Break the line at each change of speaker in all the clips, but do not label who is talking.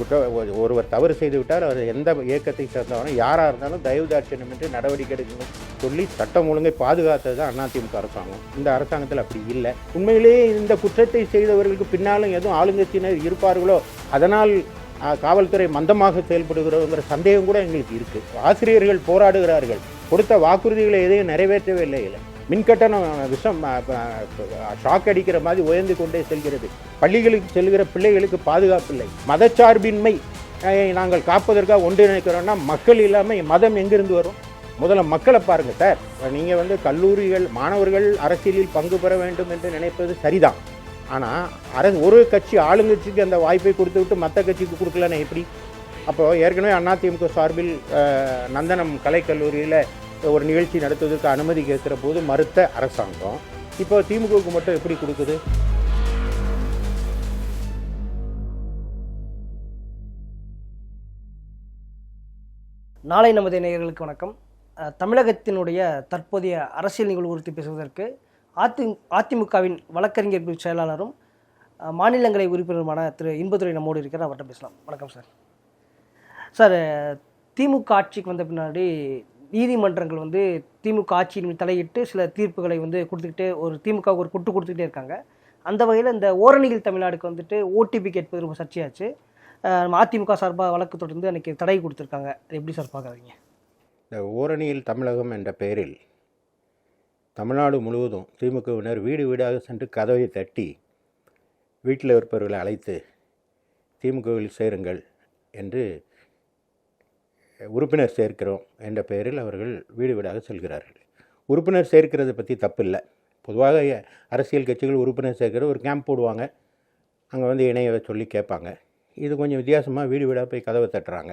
குற்ற ஒரு- ஒருவர் தவறு செய்து விட்டால் அவர் எந்த இயக்கத்தை சேர்ந்தவனும் யாராக இருந்தாலும் தயவு தாட்சியமின்றி நடவடிக்கை எடுக்கணும் சொல்லி சட்டம் ஒழுங்கை பாதுகாத்தது தான் அதிமுக அரசாங்கம். இந்த அரசாங்கத்தில் அப்படி இல்லை. உண்மையிலேயே இந்த குற்றத்தை செய்தவர்களுக்கு பின்னாலும் எதுவும் ஆளுங்கட்சியினர் இருப்பார்களோ அதனால் காவல்துறை மந்தமாக செயல்படுகிறோங்கிற சந்தேகம் கூட எங்களுக்கு இருக்குது ஆசிரியர்கள் போராடுகிறார்கள். கொடுத்த வாக்குறுதிகளை எதையும் நிறைவேற்றவே இல்லை இல்லை மின்கட்டணம் விஷம் ஷாக் அடிக்கிற மாதிரி உயர்ந்து கொண்டே செல்கிறது. பள்ளிகளுக்கு செல்கிற பிள்ளைகளுக்கு பாதுகாப்பு இல்லை. மதச்சார்பின்மை நாங்கள் காப்பதற்காக ஒன்றிணைக்கிறோம்னா மக்கள் இல்லாமல் மதம் எங்கிருந்து வரும்? முதல்ல மக்களை பாருங்கள் சார். நீங்கள் வந்து கல்லூரிகள் மாணவர்கள் அரசியலில் பங்கு பெற வேண்டும் என்று நினைப்பது சரிதான். ஆனால் அரசு ஒரு கட்சி ஆளுங்கட்சிக்கு அந்த வாய்ப்பை கொடுத்து விட்டு மற்ற கட்சிக்கு கொடுக்கலன்னா எப்படி? அப்போது ஏற்கனவே அதிமுக சார்பில் நந்தனம் கலைக்கல்லூரியில் ஒரு நிகழ்ச்சி நடத்துவதற்கு அனுமதி கேட்குற போது மறுத்த அரசாங்கம். இப்போ திமுகவுக்கு மட்டும் எப்படி கொடுக்குது?
நாளை நமது நேயர்களுக்கு வணக்கம். தமிழகத்தினுடைய தற்போதைய அரசியல் நிகழ்வு குறித்து பேசுவதற்கு அதி அதிமுகவின் வழக்கறிஞர் பிரிவு செயலாளரும் மாநிலங்களை உறுப்பினருமான திரு இன்பதுரை நம்மோடு இருக்கிறார். அவர்கிட்ட பேசலாம். வணக்கம் சார். சார் திமுக ஆட்சிக்கு வந்த பின்னாடி நீதிமன்றங்கள் வந்து திமுக ஆட்சியின் தலையிட்டு சில தீர்ப்புகளை வந்து கொடுத்துக்கிட்டு ஒரு திமுக ஒரு குட்டு கொடுத்துக்கிட்டே இருக்காங்க. அந்த வகையில் இந்த ஓரணியில் தமிழ்நாடுக்கு வந்துட்டு ஓடிபி கேட்பது ரொம்ப சர்ச்சையாச்சு. நம்ம அதிமுக சார்பாக வழக்கு தொடர்ந்து அன்றைக்கி தடை கொடுத்துருக்காங்க. அது எப்படி சார் பார்க்குறீங்க
இந்த ஓரணியில் தமிழகம் என்ற பெயரில் தமிழ்நாடு முழுவதும் திமுகவினர் வீடு வீடாக சென்று கதவை தட்டி வீட்டில் இருப்பவர்களை அழைத்து திமுகவில் சேருங்கள் என்று உறுப்பினர் சேர்க்கிறோம் என்ற பெயரில் அவர்கள் வீடு வீடாக செல்கிறார்கள். உறுப்பினர் சேர்க்கிறது பற்றி தப்பில்லை. பொதுவாக அரசியல் கட்சிகள் உறுப்பினர் சேர்க்கிற ஒரு கேம்ப் போடுவாங்க. அங்கே வந்து இணைய சொல்லி கேட்பாங்க. இது கொஞ்சம் வித்தியாசமாக வீடு வீடாக போய் கதவை தட்டுறாங்க.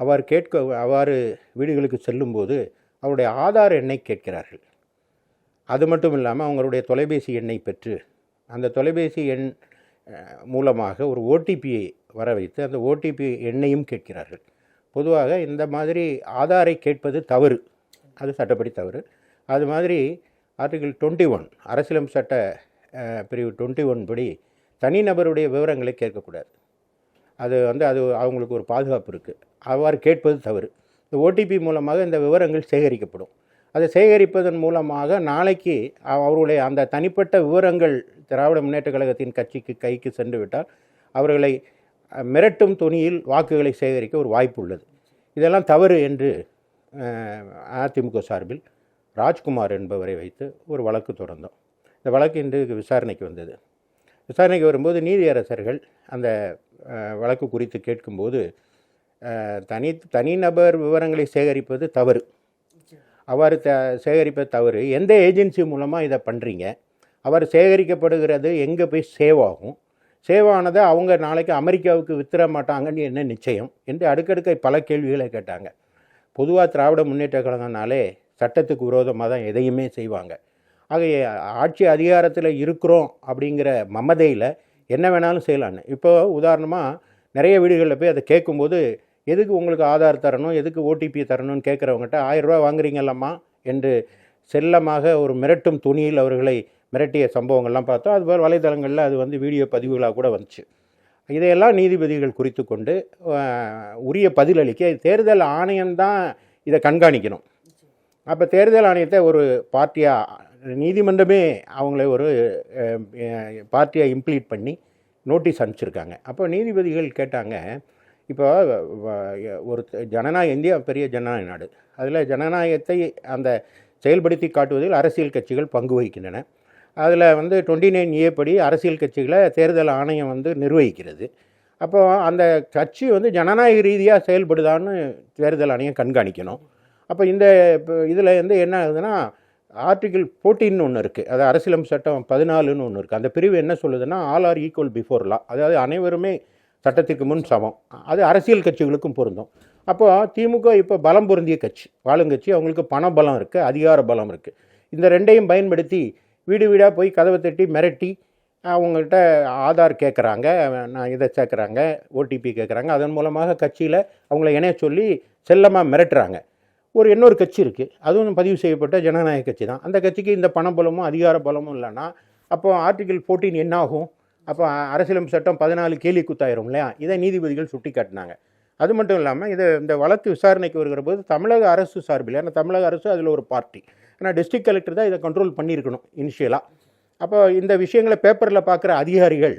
அவ்வாறு கேட்க அவ்வாறு வீடுகளுக்கு செல்லும்போது அவருடைய ஆதார் எண்ணை கேட்கிறார்கள். அது மட்டும் இல்லாமல் அவங்களுடைய தொலைபேசி எண்ணை பெற்று அந்த தொலைபேசி எண் மூலமாக ஒரு ஓடிபியை வர வைத்து அந்த ஓடிபி எண்ணையும் கேட்கிறார்கள். பொதுவாக இந்த மாதிரி ஆதாரை கேட்பது தவறு. அது சட்டப்படி தவறு. அது மாதிரி ஆர்டிகிள் டுவெண்ட்டி ஒன் அரசியலம் சட்ட பிரிவு டுவெண்ட்டி ஒன் படி தனிநபருடைய விவரங்களை கேட்கக்கூடாது. அது வந்து அது அவங்களுக்கு ஒரு பாதுகாப்பு இருக்குது அவ்வாறு கேட்பது தவறு. இந்த ஓடிபி மூலமாக இந்த விவரங்கள் சேகரிக்கப்படும். அதை சேகரிப்பதன் மூலமாக நாளைக்கு அவ- அவர்களுடைய அந்த தனிப்பட்ட விவரங்கள் திராவிட முன்னேற்ற கழகத்தின் கட்சிக்கு கைக்கு சென்று விட்டால் அவர்களை மிரட்டும் துணியில் வாக்குகளை சேகரிக்க ஒரு வாய்ப்பு உள்ளது. இதெல்லாம் தவறு என்று அதிமுக சார்பில் ராஜ்குமார் என்பவரை வைத்து ஒரு வழக்கு தொடர்ந்தோம். இந்த வழக்கு இன்று விசாரணைக்கு வந்தது. விசாரணைக்கு வரும்போது நீதியரசர்கள் அந்த வழக்கு குறித்து கேட்கும்போது தனி தனிநபர் விவரங்களை சேகரிப்பது தவறு. அவ்வாறு த சேகரிப்பது தவறு. எந்த ஏஜென்சி மூலமாக இதை பண்ணுறீங்க அவர் சேகரிக்கப்படுகிறது எங்கே போய் சேவ் ஆகும்? சேவ் ஆனதை அவங்க நாளைக்கு அமெரிக்காவுக்கு வித்துற மாட்டாங்கன்னு என்ன நிச்சயம் என்று அடுக்கடுக்க பல கேள்விகளை கேட்டாங்க. பொதுவாக திராவிட முன்னேற்ற கழகம்னாலே சட்டத்துக்கு விரோதமாக தான் எதையுமே செய்வாங்க. ஆகையே ஆட்சி அதிகாரத்தில் இருக்கிறோம் அப்படிங்கிற மமதையில் என்ன வேணாலும் செய்யலான்னு. இப்போ உதாரணமாக நிறைய வீடுகளில் போய் அதை கேட்கும்போது எதுக்கு உங்களுக்கு ஆதார் தரணும் எதுக்கு ஓடிபி தரணும்னு கேட்குறவங்ககிட்ட ஆயிரரூபா வாங்குறீங்கல்லம்மா என்று செல்லமாக ஒரு மிரட்டும் துணியில் அவர்களை மிரட்டிய சம்பவங்கள்லாம் பார்த்தோம். அதுபோல் வலைதளங்களில் அது வந்து வீடியோ பதிவுகளாக கூட வந்துச்சு. இதையெல்லாம் நீதிபதிகள் குறித்து கொண்டு உரிய பதிலளிக்க தேர்தல் ஆணையம்தான் இதை கண்காணிக்கணும். அப்போ தேர்தல் ஆணையத்தை ஒரு பார்ட்டியாக நீதிமன்றமே அவங்கள ஒரு பார்ட்டியாக இம்ப்ளீட் பண்ணி நோட்டீஸ் அனுப்பிச்சிருக்காங்க. அப்போ நீதிபதிகள் கேட்டாங்க இப்போ ஒரு ஜனநாயக இந்தியா பெரிய ஜனநாயக நாடு. அதில் ஜனநாயகத்தை அந்த செயல்படுத்தி காட்டுவதில் அரசியல் கட்சிகள் பங்கு வகிக்கின்றன. அதில் வந்து டுவெண்ட்டி நைன் ஏ படி அரசியல் கட்சிகளை தேர்தல் ஆணையம் வந்து நிர்வகிக்கிறது. அப்போ அந்த கட்சி வந்து ஜனநாயக ரீதியாக செயல்படுதான்னு தேர்தல் ஆணையம் கண்காணிக்கணும். அப்போ இந்த இதில் வந்து என்ன ஆகுதுன்னா ஆர்டிகிள் ஃபோர்டீன் ஒன்று இருக்குது அது அரசியலம் சட்டம் பதினாலுன்னு ஒன்று இருக்குது அந்த பிரிவு என்ன சொல்லுதுன்னா all are equal before law. அதாவது அனைவருமே சட்டத்திற்கு முன் சமம். அது அரசியல் கட்சிகளுக்கும் பொருந்தும். அப்போ திமுக இப்போ பலம் பொருந்திய கட்சி ஆளுங்கட்சி அவங்களுக்கு பண பலம் இருக்குது அதிகார பலம் இருக்குது இந்த ரெண்டையும் பயன்படுத்தி வீடு வீடாக போய் கதவை தட்டி மிரட்டி அவங்கள்ட்ட ஆதார் கேட்குறாங்க நான் இதை சேர்க்குறாங்க ஓடிபி கேட்குறாங்க அதன் மூலமாக கட்சியில் அவங்கள இணைய சொல்லி செல்லமாக மிரட்டுறாங்க. ஒரு இன்னொரு கட்சி இருக்குது அதுவும் பதிவு செய்யப்பட்ட ஜனநாயக கட்சி தான். அந்த கட்சிக்கு இந்த பண பலமும் அதிகார பலமும் இல்லைன்னா அப்போ ஆர்டிகிள் ஃபோர்டீன் என்ன ஆகும்? அப்போ அரசியலமைப்பு சட்டம் பதினாலு கேலி குத்தாயிரும் இல்லையா? இதை நீதிபதிகள் சுட்டி காட்டினாங்க அது மட்டும் இல்லாமல் இதை இந்த வழக்கு விசாரணைக்கு வருகிற போது தமிழக அரசு சார்பில் ஏன்னா தமிழக அரசு அதில் ஒரு பார்ட்டி. ஏன்னா டிஸ்ட்ரிக்ட் கலெக்டர் தான் இதை கண்ட்ரோல் பண்ணியிருக்கணும் இனிஷியலாக அப்போ இந்த விஷயங்களை பேப்பரில் பார்க்குற அதிகாரிகள்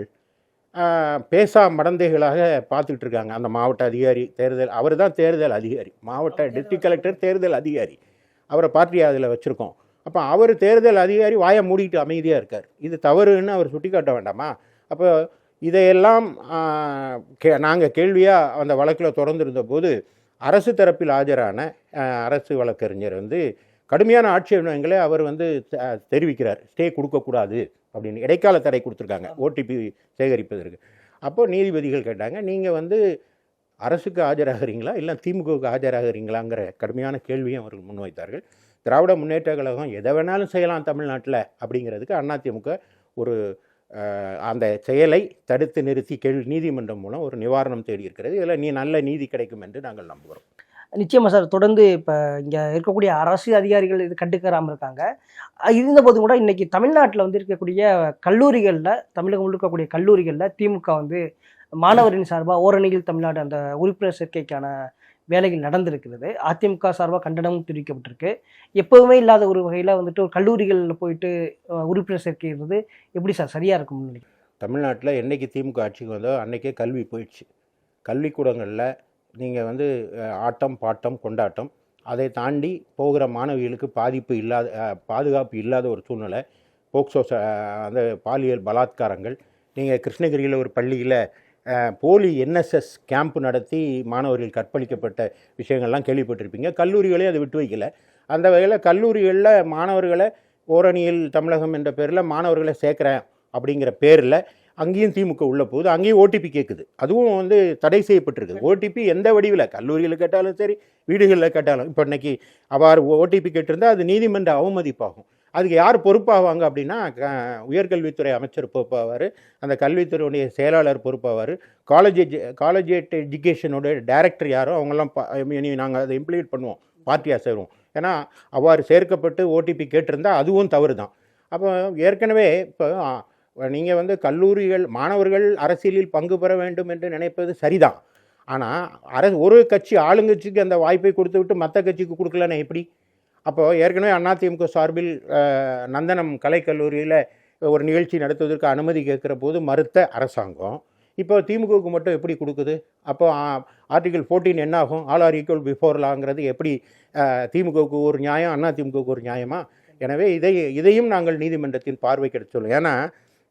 பேசா மடந்தைகளாக பார்த்துக்கிட்டு இருக்காங்க அந்த மாவட்ட அதிகாரி தேர்தல் அவர் தான் தேர்தல் அதிகாரி. மாவட்ட டிஸ்ட்ரிக்ட் கலெக்டர் தேர்தல் அதிகாரி. அவரை பார்ட்டி அதில் வச்சுருக்கோம். அப்போ அவர் தேர்தல் அதிகாரி வாயை மூடிட்டு அமைதியாக இருக்கார். இது தவறுன்னு அவர் சுட்டிக்காட்ட வேண்டாமா? அப்போ இதையெல்லாம் கே நாங்கள் கேள்வியாக அந்த வழக்கில் தொடர்ந்திருந்த போது அரசு தரப்பில் ஆஜரான அரசு வழக்கறிஞர் வந்து கடுமையான ஆட்சேபனைகளை அவர் வந்து தெரிவிக்கிறார். ஸ்டே கொடுக்கக்கூடாது அப்படின்னு. இடைக்கால தடை கொடுத்துருக்காங்க. ஓடிபி சேகரிப்பதற்கு. அப்போ நீதிபதிகள் கேட்டாங்க நீங்கள் வந்து அரசுக்கு ஆஜராகிறீங்களா? இல்லை திமுகவுக்கு ஆஜராகிறீங்களாங்கிற கடுமையான கேள்வியும் அவர்கள் முன்வைத்தார்கள் திராவிட முன்னேற்ற கழகம் எதை வேணாலும் செய்யலாம் தமிழ்நாட்டில் அப்படிங்கிறதுக்கு அதிமுக ஒரு அந்த செயலை தடுத்து நிறுத்தி கேள்வி நீதிமன்றம் மூலம் ஒரு நிவாரணம் தேடி இருக்கிறது இதில் நீ நல்ல நீதி கிடைக்கும் என்று நாங்கள் நம்புகிறோம்.
நிச்சயமாக சார் தொடர்ந்து இப்போ இங்கே இருக்கக்கூடிய அரசு அதிகாரிகள் இது கண்டுக்கிறாமல் இருக்காங்க. இருந்த போதும் கூட இன்றைக்கி தமிழ்நாட்டில் வந்து இருக்கக்கூடிய கல்லூரிகளில் தமிழகம் இருக்கக்கூடிய கல்லூரிகளில் திமுக வந்து மாணவரின் சார்பாக ஓரணியில் தமிழ்நாடு அந்த உறுப்பினர் சேர்க்கைக்கான வேலைகள் நடந்திருக்கிறது. அதிமுக சார்பாக கண்டனமும் தெரிவிக்கப்பட்டிருக்கு. எப்போவுமே இல்லாத ஒரு வகையில் வந்துட்டு ஒரு கல்லூரிகளில் போயிட்டு உறுப்பினர் சேர்க்கிறது எப்படி சார் சரியாக இருக்கும்னு நினைக்கிறேன்
தமிழ்நாட்டில் என்னைக்கு திமுக ஆட்சிக்கு வந்தோ அன்னைக்கே கல்வி போயிடுச்சு. கல்விக்கூடங்களில் நீங்கள் வந்து ஆட்டம் பாட்டம் கொண்டாட்டம் அதை தாண்டி போகிற மாணவிகளுக்கு பாதிப்பு இல்லாத பாதுகாப்பு இல்லாத ஒரு சூழ்நிலை. போக்சோ அந்த பாலியல் பலாத்காரங்கள். நீங்கள் கிருஷ்ணகிரியில் ஒரு பள்ளியில் போலி என்எஸ்எஸ் கேம்ப் நடத்தி மாணவர்கள் கற்பழிக்கப்பட்ட விஷயங்கள்லாம் கேள்விப்பட்டிருப்பீங்க. கல்லூரிகளே அதை விட்டு வைக்கல. அந்த வகையில் கல்லூரிகளில் மாணவர்களை ஓரணியில் தமிழகம் என்ற பேரில் மாணவர்களை சேர்க்குறேன் அப்படிங்கிற பேரில் அங்கேயும் திமுக உள்ள போகுது அங்கேயும் ஓடிபி கேட்குது அதுவும் வந்து தடை செய்யப்பட்டிருக்குது. ஓடிபி எந்த வடிவில்? கல்லூரியில் கேட்டாலும் சரி வீடுகளில் கேட்டாலும். இப்போ இன்னைக்கு அவ்வாறு ஓடிபி கேட்டிருந்தால் அது நீதிமன்ற அவமதிப்பாகும். அதுக்கு யார் பொறுப்பாவாங்க அப்படின்னா உயர்கல்வித்துறை அமைச்சர் பொறுப்பாவார் அந்த கல்வித்துறையுடைய செயலாளர் பொறுப்பாவார் காலேஜ் காலேஜ் எஜுகேஷனோட டைரக்டர் யாரோ அவங்கெல்லாம் நாங்கள் அதை இம்ப்ளிமெண்ட் பண்ணுவோம் பார்ட்டியாக சேருவோம். ஏன்னா அவ்வாறு சேர்க்கப்பட்டு ஓடிபி கேட்டிருந்தால் அதுவும் தவறு தான் அப்போ ஏற்கனவே இப்போ நீங்கள் வந்து கல்லூரிகள் மாணவர்கள் அரசியலில் பங்கு பெற வேண்டும் என்று நினைப்பது சரிதான். ஆனால் அர ஒரு கட்சி ஆளுங்கட்சிக்கு அந்த வாய்ப்பை கொடுத்து விட்டு மற்ற கட்சிக்கு கொடுக்கலன்னா எப்படி? அப்போது ஏற்கனவே அதிமுக சார்பில் நந்தனம் கலைக்கல்லூரியில் ஒரு நிகழ்ச்சி நடத்துவதற்கு அனுமதி கேட்குற போது மறுத்த அரசாங்கம் இப்போ திமுகவுக்கு மட்டும் எப்படி கொடுக்குது? அப்போ ஆர்டிகல் ஃபோர்டீன் என்ன ஆகும்? ஆல் ஆர் ஈக்குவல் பிஃபோர் லாங்கிறது எப்படி திமுகவுக்கு ஒரு நியாயம் அண்ணா திமுகவுக்கு ஒரு நியாயமா? எனவே இதை இதையும் நாங்கள் நீதிமன்றத்தின் பார்வைக்கு எடுத்து ஏன்னா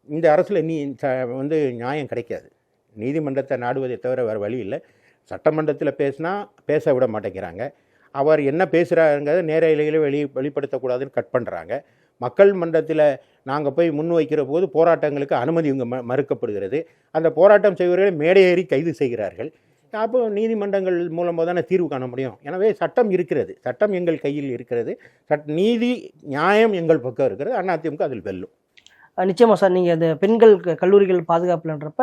இந்த அரசில் நீ ச- வந்து நியாயம் கிடைக்காது. நீதிமன்றத்தை நாடுவதை தவிர வேறு வழி இல்லை. சட்டமன்றத்தில் பேசினா பேச விட மாட்டேங்கிறாங்க. அவர் என்ன பேசுகிறாருங்கிறத நேர இலையில வெளி வெளிப்படுத்தக்கூடாதுன்னு கட் பண்ணுறாங்க. மக்கள் மன்றத்தில் நாங்கள் போய் முன்வைக்கிற போது போராட்டங்களுக்கு அனுமதி இங்கே ம மறுக்கப்படுகிறது. அந்த போராட்டம் செய்வர்களை மேடையேறி கைது செய்கிறார்கள். அப்போ நீதிமன்றங்கள் மூலமாக தானே தீர்வு காண முடியும். எனவே சட்டம் இருக்கிறது. சட்டம் எங்கள் கையில் இருக்கிறது. சட் நீதி நியாயம் எங்கள் பக்கம் இருக்கிறது. அதிமுக அதில் வெல்லும்.
நிச்சயமாக சார் நீங்கள் அந்த பெண்கள் க- கல்லூரிகள் பாதுகாப்புலன்றப்ப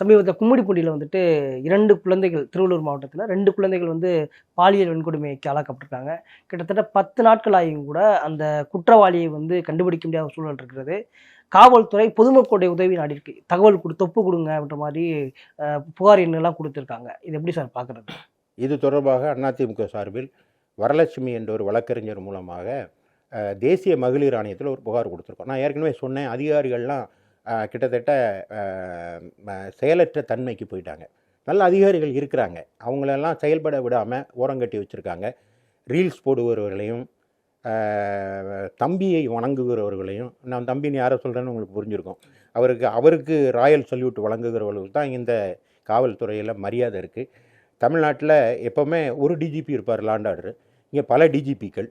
சமீபத்தில் கும்மிடிப்பூண்டியில் வந்துட்டு இரண்டு குழந்தைகள் திருவள்ளூர் மாவட்டத்தில் ரெண்டு குழந்தைகள் வந்து பாலியல் வன்கொடுமைக்கு ஆளாக்கப்பட்டிருக்காங்க. கிட்டத்தட்ட பத்து நாட்கள் ஆகியும் கூட அந்த குற்றவாளியை வந்து கண்டுபிடிக்க முடியாத ஒரு சூழல் இருக்கிறது. காவல்துறை பொதுமக்களுடைய உதவி நாடிருக்கு தகவல் கொடு தொப்பு கொடுங்க அப்படின்ற மாதிரி புகார் எண்ணெல்லாம் கொடுத்துருக்காங்க. இது எப்படி சார் பார்க்குறது?
இது தொடர்பாக அதிமுக சார்பில் வரலட்சுமி என்ற ஒரு வழக்கறிஞர் மூலமாக தேசிய மகளிர் ஆணையத்தில் ஒரு புகார் கொடுத்துருக்கோம். நான் ஏற்கனவே சொன்னேன் அதிகாரிகள்லாம் கிட்டத்தட்ட செயலற்ற தன்மைக்கு போயிட்டாங்க. நல்ல அதிகாரிகள் இருக்கிறாங்க. அவங்களெல்லாம் செயல்பட விடாமல் ஓரங்கட்டி வச்சுருக்காங்க. ரீல்ஸ் போடுபவர்களையும் தம்பியை வணங்குகிறவர்களையும் நான் தம்பின்னு யாரை சொல்கிறேன்னு உங்களுக்கு புரிஞ்சிருக்கும். அவருக்கு அவருக்கு ராயல் சல்யூட் வழங்குகிறவர்களுக்கு தான் இந்த காவல்துறையில் மரியாதை இருக்குது தமிழ்நாட்டில் எப்போவுமே ஒரு டிஜிபி இருப்பார் லாண்ட் ஆர்டர் இங்கே பல டிஜிபிக்கள்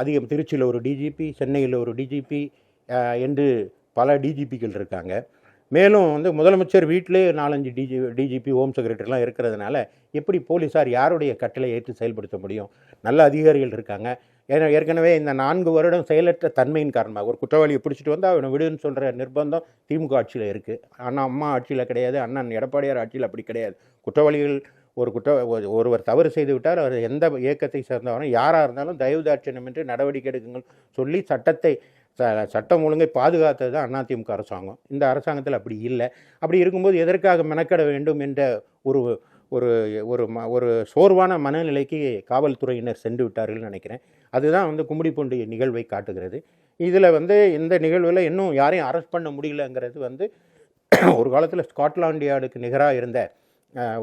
அதிகம் திருச்சியில் ஒரு டிஜிபி சென்னையில் ஒரு டிஜிபி என்று பல டிஜிபிகள் இருக்காங்க. மேலும் வந்து முதலமைச்சர் வீட்டிலே நாலஞ்சு டிஜி டிஜிபி ஹோம் செக்ரட்டரிலாம் இருக்கிறதுனால எப்படி போலீஸார் யாருடைய கட்டளை ஏற்று செயல்படுத்த முடியும்? நல்ல அதிகாரிகள் இருக்காங்க. ஏன்னா ஏற்கனவே இந்த நான்கு வருடம் செயலற்ற தன்மையின் காரணமாக ஒரு குற்றவாளியை பிடிச்சிட்டு வந்து அவனை விடுன்னு சொல்கிற நிர்பந்தம் திமுக ஆட்சியில் இருக்குது அண்ணா அம்மா ஆட்சியில் கிடையாது. அண்ணன் எடப்பாடியார் ஆட்சியில் அப்படி கிடையாது. குற்றவாளிகள் ஒரு குற்ற ஒருவர் தவறு செய்து விட்டால் அவர் எந்த இயக்கத்தை சேர்ந்தவரும் யாராக இருந்தாலும் தயவு தாட்சியமின்றி நடவடிக்கை எடுக்குங்கள் சொல்லி சட்டத்தை ச சட்டம் ஒழுங்கை பாதுகாத்தது தான் அதிமுக அரசாங்கம். இந்த அரசாங்கத்தில் அப்படி இல்லை. அப்படி இருக்கும்போது எதற்காக மெனக்கட வேண்டும் என்ற ஒரு ஒரு ஒரு ம ஒரு சோர்வான மனநிலைக்கு காவல்துறையினர் சென்று விட்டார்கள் நினைக்கிறேன். அதுதான் வந்து கும்மிடிப்பூண்டி நிகழ்வை காட்டுகிறது. இதில் வந்து இந்த நிகழ்வில் இன்னும் யாரையும் அரெஸ்ட் பண்ண முடியலங்கிறது வந்து ஒரு காலத்தில் ஸ்காட்லாண்ட் யார்டுக்கு நிகராக இருந்த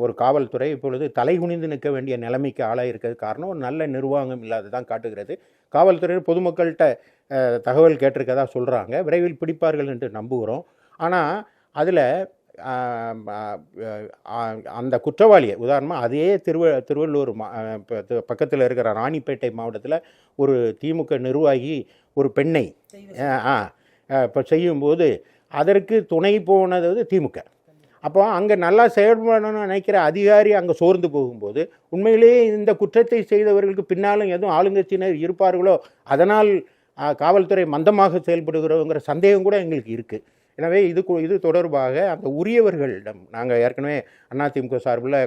ஒரு காவல்துறை இப்பொழுது தலைகுனிந்து நிற்க வேண்டிய நிலைமைக்கு ஆளாயிருக்கிறது காரணம் ஒரு நல்ல நிர்வாகம் இல்லாததான் காட்டுகிறது. காவல்துறை பொதுமக்கள்கிட்ட தகவல் கேட்டிருக்கதா சொல்கிறாங்க விரைவில் பிடிப்பார்கள் என்று நம்புகிறோம். ஆனால் அதில் அந்த குற்றவாளியை உதாரணமாக அதே திருவ திருவள்ளூர் மா பக்கத்தில் இருக்கிற ராணிப்பேட்டை மாவட்டத்தில் ஒரு திமுக நிர்வாகி ஒரு பெண்ணை இப்போ செய்யும்போது அதற்கு துணை போனது வந்து திமுக. அப்போ அங்கே நல்லா செயல்படணும்னு நினைக்கிற அதிகாரி அங்கே சோர்ந்து போகும்போது உண்மையிலேயே இந்த குற்றத்தை செய்தவர்களுக்கு பின்னாலும் எதுவும் ஆளுங்கட்சியினர் இருப்பார்களோ அதனால் காவல்துறை மந்தமாக செயல்படுகிறோங்கிற சந்தேகம் கூட எங்களுக்கு இருக்குது எனவே இது இது தொடர்பாக அந்த உரியவர்களிடம் நாங்கள் ஏற்கனவே அதிமுக சார்பில்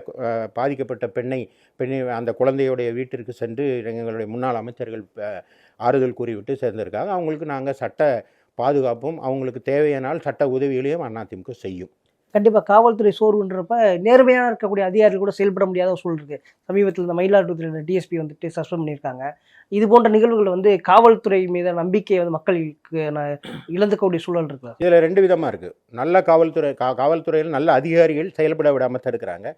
பாதிக்கப்பட்ட பெண்ணை பெண்ணை அந்த குழந்தையுடைய வீட்டிற்கு சென்று எங்களுடைய முன்னாள் அமைச்சர்கள் ஆறுதல் கூறிவிட்டு சேர்ந்திருக்காங்க. அவங்களுக்கு நாங்கள் சட்ட பாதுகாப்பும் அவங்களுக்கு தேவையானால் சட்ட உதவிகளையும் அதிமுக செய்யும்.
கண்டிப்பாக காவல்துறை சோர்வுன்றப்ப நேர்மையாக இருக்கக்கூடிய அதிகாரிகள் கூட செயல்பட முடியாத சூழல் இருக்குது சமீபத்தில் இந்த மயிலாடுதுறை டிஎஸ்பி வந்துட்டு சஸ்பெண்ட் பண்ணியிருக்காங்க. இது போன்ற நிகழ்வுகள் வந்து காவல்துறை மீத நம்பிக்கையை வந்து மக்களுக்கு நான் இழந்துக்கக்கூடிய சூழல் இருக்குல்ல
இதில் ரெண்டு விதமாக இருக்குது நல்ல காவல்துறை கா காவல்துறையில் நல்ல அதிகாரிகள் செயல்பட விடாமல் தடுக்கிறாங்க.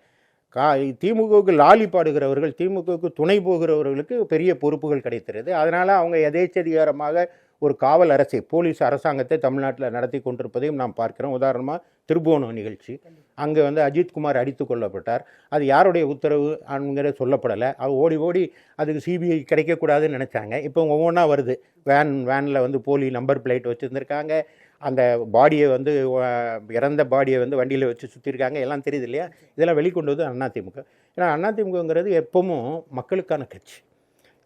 கா திமுகவுக்கு லாலி பாடுகிறவர்கள் திமுகவுக்கு துணை போகிறவர்களுக்கு பெரிய பொறுப்புகள் கிடைத்திருது. அதனால் அவங்க எதேச்சதிகாரமாக ஒரு காவல் அரசை போலீஸ் அரசாங்கத்தை தமிழ்நாட்டில் நடத்தி கொண்டிருப்பதையும் நாம் பார்க்கிறோம். உதாரணமாக திருபுவனம் நிகழ்ச்சி. அங்கே வந்து அஜித்குமார் அடித்து கொல்லப்பட்டார். அது யாருடைய உத்தரவு அங்கிற சொல்லப்படலை. அது ஓடி ஓடி அதுக்கு சிபிஐ கிடைக்கக்கூடாதுன்னு நினச்சாங்க. இப்போ ஒவ்வொன்றா வருது. வேன் வேனில் வந்து போலி நம்பர் பிளேட் வச்சுருந்துருக்காங்க. அந்த பாடியை வந்து இறந்த பாடியை வந்து வண்டியில் வச்சு சுற்றிருக்காங்க எல்லாம் தெரியுது இல்லையா? இதெல்லாம் வெளிக்கொண்டு வந்து அதிமுக ஏன்னா அதிமுகங்கிறது எப்பவும் மக்களுக்கான கட்சி.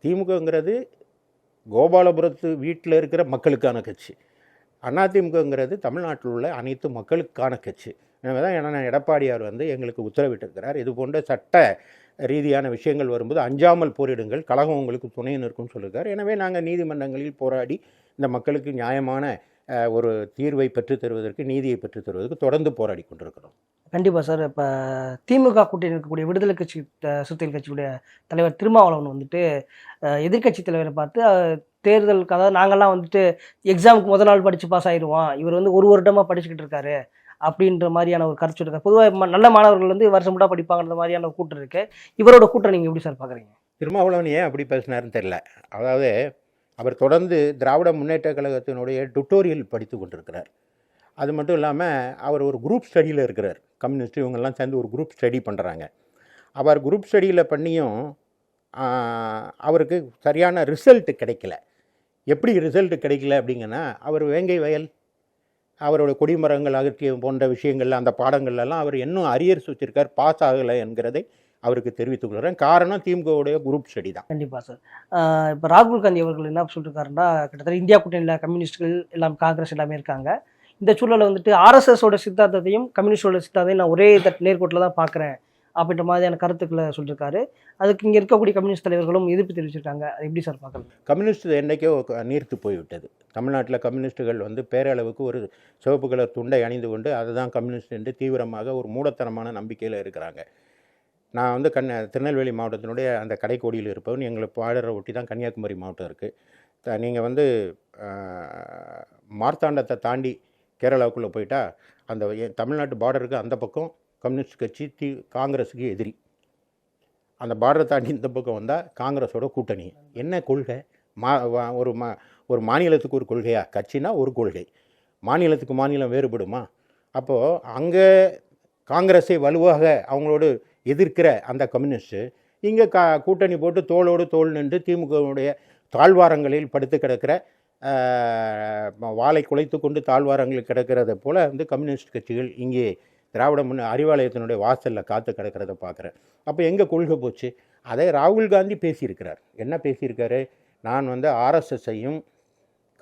திமுகங்கிறது கோபாலபுரத்து வீட்டில் இருக்கிற மக்களுக்கான கட்சி. அதிமுகங்கிறது தமிழ்நாட்டில் உள்ள அனைத்து மக்களுக்கான கட்சி. எனவே தான் என்ன எடப்பாடியார் வந்து எங்களுக்கு உத்தரவிட்டிருக்கிறார். இது போன்ற சட்ட ரீதியான விஷயங்கள் வரும்போது அஞ்சாமல் போரிடுங்கள் கழகம் உங்களுக்கு துணை நிற்கும்னு சொல்லியிருக்கார். எனவே நாங்கள் நீதிமன்றங்களில் போராடி இந்த மக்களுக்கு நியாயமான ஒரு தீர்வை பெற்றுத் தருவதற்கு நீதியை பெற்றுத் தருவதற்கு தொடர்ந்து போராடி கொண்டிருக்கிறோம்.
கண்டிப்பாக சார். இப்போ திமுக கூட்டணி இருக்கக்கூடிய விடுதலை கட்சி சுத்தியல் சிறுத்தைகள் கட்சியுடைய தலைவர் திருமாவளவன் வந்துட்டு எதிர்கட்சி எதிர்க்கட்சி தலைவரை பார்த்து தேர்தலுக்கு அதாவது நாங்கள்லாம் வந்துட்டு எக்ஸாமுக்கு முதல் நாள் படித்து பாஸ் ஆயிடுவோம் இவர் வந்து ஒரு வருடமாக படிச்சுக்கிட்டு இருக்காரு. அப்படின்ற மாதிரியான ஒரு கருத்து இருக்காரு பொதுவாக நல்ல மாணவர்கள் வந்து வருஷம் முட்டா படிப்பாங்கன்ற மாதிரியான ஒரு கூட்டம் இருக்கு. இவரோட கூட்டம் நீங்கள் எப்படி சார் பார்க்குறீங்க
திருமாவளவன் ஏன் அப்படி பேசினாருன்னு தெரில அதாவது அவர் தொடர்ந்து திராவிட முன்னேற்ற கழகத்தினுடைய டுட்டோரியல் படித்து கொண்டிருக்கிறார். அது மட்டும் இல்லாமல் அவர் ஒரு குரூப் ஸ்டடியில் இருக்கிறார். கம்யூனிஸ்ட் இவங்கெல்லாம் சேர்ந்து ஒரு குரூப் ஸ்டடி பண்ணுறாங்க அவர் குரூப் ஸ்டடியில் பண்ணியும் அவருக்கு சரியான ரிசல்ட் கிடைக்கல. எப்படி ரிசல்ட் கிடைக்கல அப்படிங்கன்னா அவர் வேங்கை வயல் அவரோட கொடிமரங்கள் அகற்றிய போன்ற விஷயங்கள் அந்த பாடங்கள்லாம் அவர் இன்னும் அரியர்ஸ் வச்சுருக்கார் பாஸ் ஆகலை என்கிறதை அவருக்கு தெரிவித்துக் கொள்கிறேன். காரணம் திமுகவுடைய குரூப் ஸ்டடி தான்.
கண்டிப்பாக சார் இப்போ ராகுல் காந்தி அவர்கள் என்ன சொல்லியிருக்காருன்னா கிட்டத்தட்ட இந்தியா கூட்டணியில் கம்யூனிஸ்ட்கள் எல்லாம் காங்கிரஸ் எல்லாமே இருக்காங்க. இந்த சூழலில் வந்துட்டு ஆர்எஸ்எஸோட சித்தாந்தத்தையும் கம்யூனிஸ்டோட சித்தாந்தையும் நான் ஒரே தட் நேர்கோட்டில் தான் பார்க்குறேன் அப்படின்ற மாதிரியான கருத்துக்களை சொல்லியிருக்காரு அதுக்கு இங்கே இருக்கக்கூடிய கம்யூனிஸ்ட் தலைவர்களும் எதிர்ப்பு தெரிவிச்சிருக்காங்க. அது எப்படி சார் பார்க்கலாம்
கம்யூனிஸ்ட் என்றைக்கோ நீர்த்து போய்விட்டது. தமிழ்நாட்டில் கம்யூனிஸ்ட்டுகள் வந்து பேரளவுக்கு ஒரு சிவப்பு கலர் துண்டை அணிந்து கொண்டு அதுதான் கம்யூனிஸ்ட் என்று தீவிரமாக ஒரு மூடத்தனமான நம்பிக்கையில் இருக்கிறாங்க. நான் வந்து கண் திருநெல்வேலி மாவட்டத்தினுடைய அந்த கடைக்கோடியில் இருப்பவன். எங்களை பாடரை ஒட்டி தான் கன்னியாகுமரி மாவட்டம் இருக்குது நீங்கள் வந்து மார்த்தாண்டத்தை தாண்டி கேரளாவுக்குள்ளே போயிட்டா அந்த தமிழ்நாட்டு பார்டருக்கு அந்த பக்கம் கம்யூனிஸ்ட் கட்சி தி காங்கிரஸுக்கு எதிரி. அந்த பார்டரை தாண்டி இந்த பக்கம் வந்தால் காங்கிரஸோட கூட்டணி. என்ன கொள்கை? மா வா- ஒரு மா ஒரு மாநிலத்துக்கு ஒரு கொள்கையா? கட்சினா ஒரு கொள்கை. மாநிலத்துக்கு மாநிலம் வேறுபடுமா? அப்போது அங்கே காங்கிரஸை வலுவாக அவங்களோடு எதிர்க்கிற அந்த கம்யூனிஸ்ட்டு இங்கே கா கூட்டணி போட்டு தோளோடு தோள் நின்று திமுகவுடைய தாழ்வாரங்களில் படுத்து கிடக்கிற வாளை குலைத்து கொண்டு தாழ்வாரங்களில் கிடக்கிறத போல் வந்து கம்யூனிஸ்ட் கட்சிகள் இங்கே திராவிட முன்ன அறிவாலயத்தினுடைய வாசலில் காத்து கிடக்கிறத பார்க்குறேன் அப்போ எங்கே கொள்கை போச்சு? அதை ராகுல் காந்தி பேசியிருக்கிறார். என்ன பேசியிருக்காரு? நான் வந்து ஆர்எஸ்எஸ்ஸையும்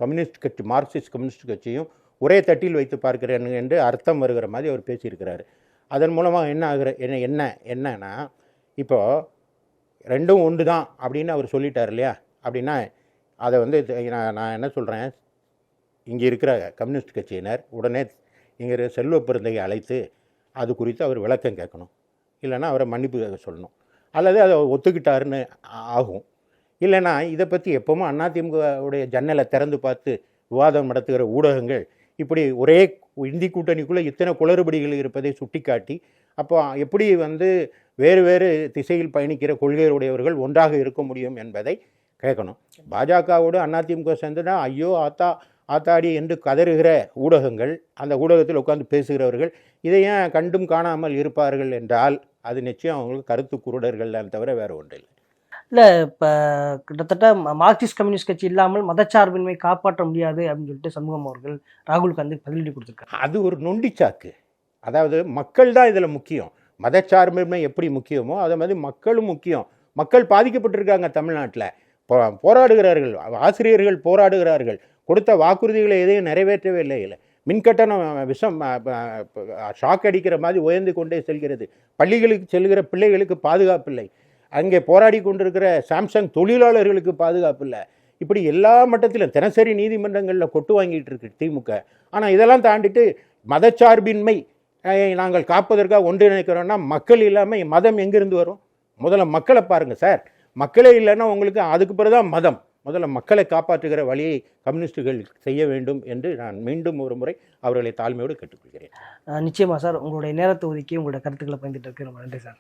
கம்யூனிஸ்ட் கட்சி மார்க்சிஸ்ட் கம்யூனிஸ்ட் கட்சியும் ஒரே தட்டில் வைத்து பார்க்கிறேன் என்று அர்த்தம் வருகிற மாதிரி அவர் பேசியிருக்கிறாரு. அதன் மூலமாக என்ன ஆகுற என்ன என்ன என்னன்னா இப்போது ரெண்டும் ஒன்று தான் அப்படின்னு அவர் சொல்லிட்டார் இல்லையா? அப்படின்னா அதை வந்து நான் நான் என்ன சொல்கிறேன் இங்கே இருக்கிற கம்யூனிஸ்ட் கட்சியினர் உடனே இங்கே செல்வ பிறந்தையை அழைத்து அது குறித்து அவர் விளக்கம் கேட்கணும். இல்லைன்னா அவரை மன்னிப்பு சொல்லணும். அல்லது அதை ஒத்துக்கிட்டாருன்னு ஆகும். இல்லைன்னா இதை பற்றி எப்பவும் அதிமுகவுடைய ஜன்னலை திறந்து பார்த்து விவாதம் நடத்துகிற ஊடகங்கள் இப்படி ஒரே இந்தி கூட்டணிக்குள்ளே இத்தனை குளறுபடிகள் இருப்பதை சுட்டிக்காட்டி அப்போ எப்படி வந்து வேறு வேறு திசையில் பயணிக்கிற கொள்கையுடையவர்கள் ஒன்றாக இருக்க முடியும் என்பதை கேட்கணும். பாஜகவோடு அதிமுக சேர்ந்துனா ஐயோ ஆத்தா ஆத்தாடி என்று கதறுகிற ஊடகங்கள் அந்த ஊடகத்தில் உட்கார்ந்து பேசுகிறவர்கள் இதை ஏன் கண்டும் காணாமல் இருப்பார்கள் என்றால் அது நிச்சயம் அவங்களுக்கு கருத்து குருடர்கள் தவிர வேறு ஒன்று இல்லை
இல்லை இப்போ கிட்டத்தட்ட மார்க்சிஸ்ட் கம்யூனிஸ்ட் கட்சி இல்லாமல் மதச்சார்பின்மை காப்பாற்ற முடியாது அப்படின்னு சொல்லிட்டு சண்முகம் அவர்கள் ராகுல் காந்தி பதிலடி கொடுத்துருக்காரு
அது ஒரு நொண்டிச்சாக்கு. அதாவது மக்கள் தான் இதில் முக்கியம். மதச்சார்பின்மை எப்படி முக்கியமோ அதே மாதிரி மக்களும் முக்கியம். மக்கள் பாதிக்கப்பட்டிருக்காங்க தமிழ்நாட்டில். போராடுகிறார்கள். ஆசிரியர்கள் போராடுகிறார்கள். கொடுத்த வாக்குறுதிகளை எதையும் நிறைவேற்றவே இல்லை. இல்லை. மின்கட்டணம் விஷம் ஷாக் அடிக்கிற மாதிரி உயர்ந்து கொண்டே செல்கிறது. பள்ளிகளுக்கு செல்கிற பிள்ளைகளுக்கு பாதுகாப்பு இல்லை. அங்கே போராடி கொண்டிருக்கிற சாம்சங் தொழிலாளர்களுக்கு பாதுகாப்பு இல்லை. இப்படி எல்லா மட்டத்திலும் தினசரி நீதிமன்றங்களில் கொட்டு வாங்கிட்டு இருக்கு திமுக. ஆனால் இதெல்லாம் தாண்டிட்டு மதச்சார்பின்மை நாங்கள் காப்பதற்காக ஒன்றிணைக்கிறோன்னா மக்கள் இல்லாமல் மதம் எங்கிருந்து வரும்? முதல்ல மக்களை பாருங்கள் சார். மக்களே இல்லைன்னா உங்களுக்கு அதுக்கு பிறகு தான் மதம். முதல்ல மக்களை காப்பாற்றுகிற வழியை கம்யூனிஸ்டுகள் செய்ய வேண்டும் என்று நான் மீண்டும் ஒரு முறை அவர்களை தாழ்மையோடு கேட்டுக்கொள்கிறேன்.
அஹ் நிச்சயமா சார். உங்களுடைய நேரத்தை ஒதுக்கி உங்களுடைய கருத்துக்களை பயந்துட்டு இருக்கு ரொம்ப நன்றி சார்.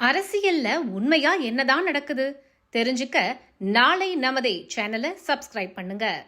அரசியல்ல உண்மையா என்னதான் நடக்குது? தெரிஞ்சுக்க நாளை நமதே சேனலை சப்ஸ்கிரைப் பண்ணுங்க.